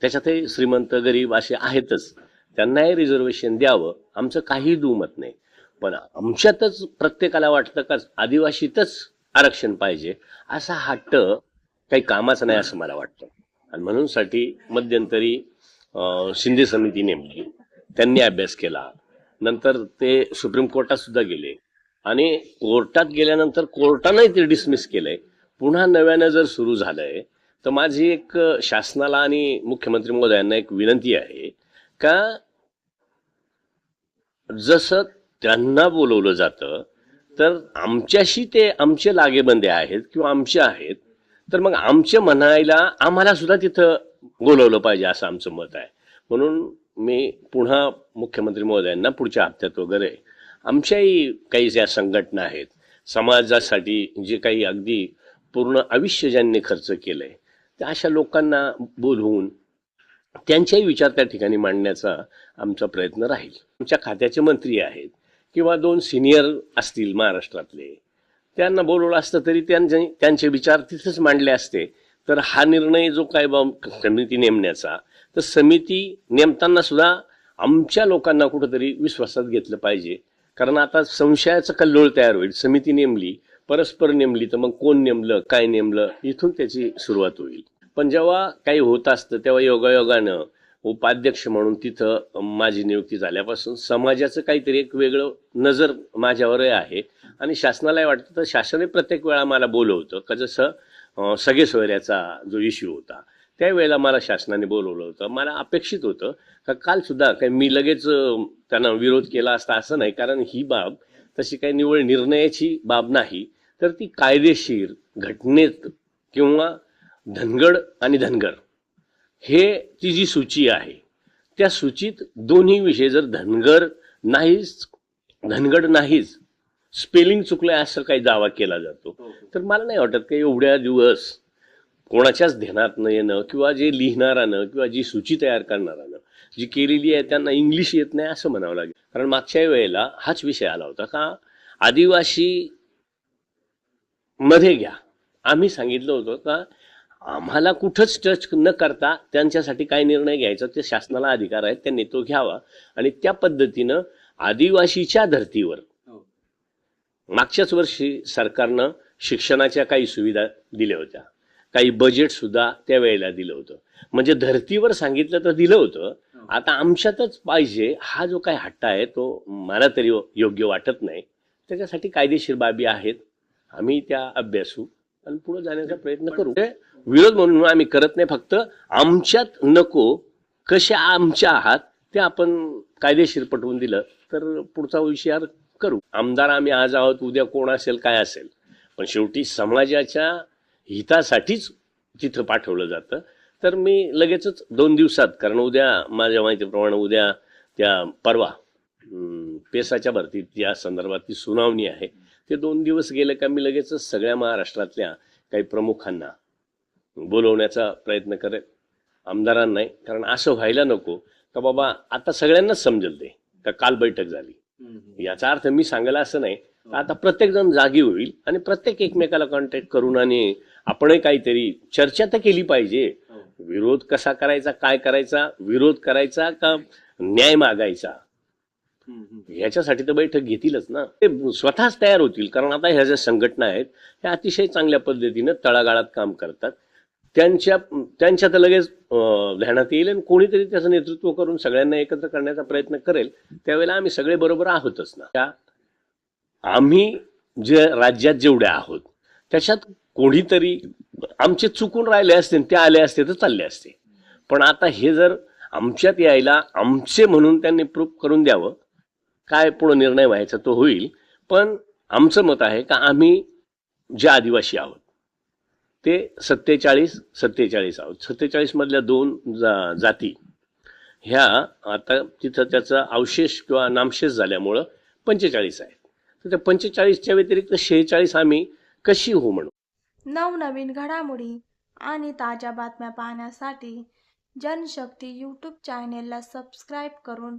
त्याच्यातही श्रीमंत गरीब असे आहेतच. त्यांनाही रिझर्वेशन द्यावं. आमचं काही दुमत नाही. पण आमच्यातच प्रत्येकाला वाटतं का आदिवासीतच आरक्षण पाहिजे. असा हट्ट काही कामाचा नाही असं मला वाटतं. आणि म्हणून साठी मध्यंतरी शिंदे समिती नेमली. त्यांनी अभ्यास केला. नंतर ते सुप्रीम कोर्टात सुद्धा गेले. आणि कोर्टात गेल्यानंतर कोर्टानंही ते डिसमिस केलंय. पुन्हा नव्यानं जर सुरू झालंय तर माझी एक शासनाला आणि मुख्यमंत्री महोदयांना एक विनंती आहे का जसं त्यांना बोलवलं जातं तर आमच्याशी ते आमचे लागेबंदे आहेत किंवा आमचे आहेत तर मग आमचे म्हणायला आम्हाला सुद्धा तिथं बोलवलं पाहिजे असं आमचं मत आहे. म्हणून मी पुन्हा मुख्यमंत्री महोदयांना पुढच्या हप्त्यात वगैरे आमच्याही काही ज्या संघटना आहेत समाजासाठी जे काही अगदी पूर्ण आयुष्य ज्यांनी खर्च केलंय आहे अशा लोकांना बोलवून त्यांच्याही विचार त्या ठिकाणी मांडण्याचा आमचा प्रयत्न राहील. आमच्या खात्याचे मंत्री आहेत किंवा दोन सिनियर असतील महाराष्ट्रातले त्यांना बोलवलं असतं तरी त्यांचे त्यांचे विचार तिथेच मांडले असते. तर हा निर्णय जो काय बा समिती नेमण्याचा तर समिती नेमताना सुद्धा आमच्या लोकांना कुठंतरी विश्वासात घेतलं पाहिजे. कारण आता संशयाचं कल्लोळ तयार होईल. समिती नेमली परस्पर नेमली तर मग कोण नेमलं काय नेमलं इथून त्याची सुरुवात होईल. पण जेव्हा काही होत असतं तेव्हा योगायोगानं उपाध्यक्ष म्हणून तिथं माझी नियुक्ती झाल्यापासून समाजाचं काहीतरी एक वेगळं नजर माझ्यावरही आहे. आणि शासनालाही वाटतं तर शासनही प्रत्येक वेळा मला बोलवतं. का जसं सगळे सोयऱ्याचा जो इश्यू होता त्यावेळेला मला शासनाने बोलवलं होतं. मला अपेक्षित होतं का काल सुद्धा काही मी लगेच त्यांना विरोध केला असता असं नाही. कारण ही बाब तशी काही निवड निर्णयाची बाब नाही. तर ती कायदेशीर घटनेत किंवा धनगड आणि धनगर हे ती जी सूची आहे त्या सूचीत दोन्ही विषय जर धनगर नाहीच धनगड नाहीच स्पेलिंग चुकलंय असं काही दावा केला जातो. तर मला नाही वाटत की एवढ्या दिवस कोणाच्याच ध्यानात न येणं किंवा जे लिहिणारानं किंवा जी सूची तयार करणारानं जी केलेली आहे त्यांना इंग्लिश येत नाही असं म्हणावं लागेल. कारण मागच्या वेळेला हाच विषय आला होता का आदिवासी मध्ये घ्या. आम्ही सांगितलं होतं का आम्हाला कुठंच टच न करता त्यांच्यासाठी काय निर्णय घ्यायचा ते शासनाला अधिकार आहेत त्यांनी तो घ्यावा. आणि त्या पद्धतीनं आदिवासीच्या धर्तीवर मागच्याच वर्षी सरकारनं शिक्षणाच्या काही सुविधा दिल्या होत्या. काही बजेट सुद्धा त्यावेळेला दिलं होतं. म्हणजे धर्तीवर सांगितलं तर दिलं होतं. आता आमच्यातच पाहिजे हा जो काही हट्टा आहे तो मला तरी योग्य वाटत नाही. त्याच्यासाठी कायदेशीर बाबी आहेत. आम्ही त्या अभ्यासू आणि पुढे जाण्याचा प्रयत्न करू. हे विरोध म्हणून आम्ही करत नाही फक्त आमच्यात नको कसे आमच्या आहात ते आपण कायदेशीर पटवून दिलं तर पुढचा विचार करू. आमदार आम्ही आज आहोत उद्या कोण असेल काय असेल. पण शेवटी समाजाच्या हितासाठीच तिथं पाठवलं जातं. तर मी लगेचच दोन दिवसात कारण उद्या माझ्या माहितीप्रमाणे उद्या त्या परवा पेसाच्या भरतीत या संदर्भातली सुनावणी आहे. ते दोन दिवस गेले का मी लगेचच सगळ्या महाराष्ट्रातल्या काही प्रमुखांना बोलवण्याचा प्रयत्न करेल आमदारांना नाही कारण असं व्हायला नको का बाबा आता सगळ्यांनाच समजेल ते का काल बैठक झाली. याचा अर्थ मी सांगायला असं नाही आता प्रत्येक जण जागी होईल आणि प्रत्येक एकमेकाला कॉन्टॅक्ट करून आणि आपणही काहीतरी चर्चा तर केली पाहिजे. विरोध कसा करायचा काय करायचा विरोध करायचा का न्याय मागायचा? ह्याच्यासाठी तर बैठक घेतीलच ना. ते स्वतःच तयार होतील कारण आता ह्या ज्या संघटना आहेत ह्या अतिशय चांगल्या पद्धतीनं तळागाळात काम करतात. त्यांच्या त्यांच्या तर लगेच ध्यानात येईल आणि कोणीतरी त्याचं नेतृत्व करून सगळ्यांना एकत्र करण्याचा प्रयत्न करेल. त्यावेळेला आम्ही सगळे बरोबर आहोतच ना. त्या आम्ही जे राज्यात जेवढे आहोत त्याच्यात कोणीतरी आमचे चुकून राहिले असते ते आले असते तर चालले असते. पण आता हे जर आमच्यात यायला आमचे म्हणून त्यांनी प्रूफ करून द्यावं काय पुढं निर्णय व्हायचा तो होईल. पण आमचं मत आहे का आम्ही जे आदिवासी आहोत ते सत्तेचाळीस सत्तेचाळीस आहोत. सत्तेचाळीसमधल्या दोन जा जाती ह्या आता तिथं त्याचा अवशेष किंवा नामशेष झाल्यामुळं पंचेचाळीस आहेत. तर त्या पंचेचाळीसच्या व्यतिरिक्त शेहेचाळीस आम्ही कशी हो म्हणू नवनवीन घडामोडी आणि ताज्या बातम्या पाहण्यासाठी जनशक्ती यूट्यूब चॅनेलला सबस्क्राईब करून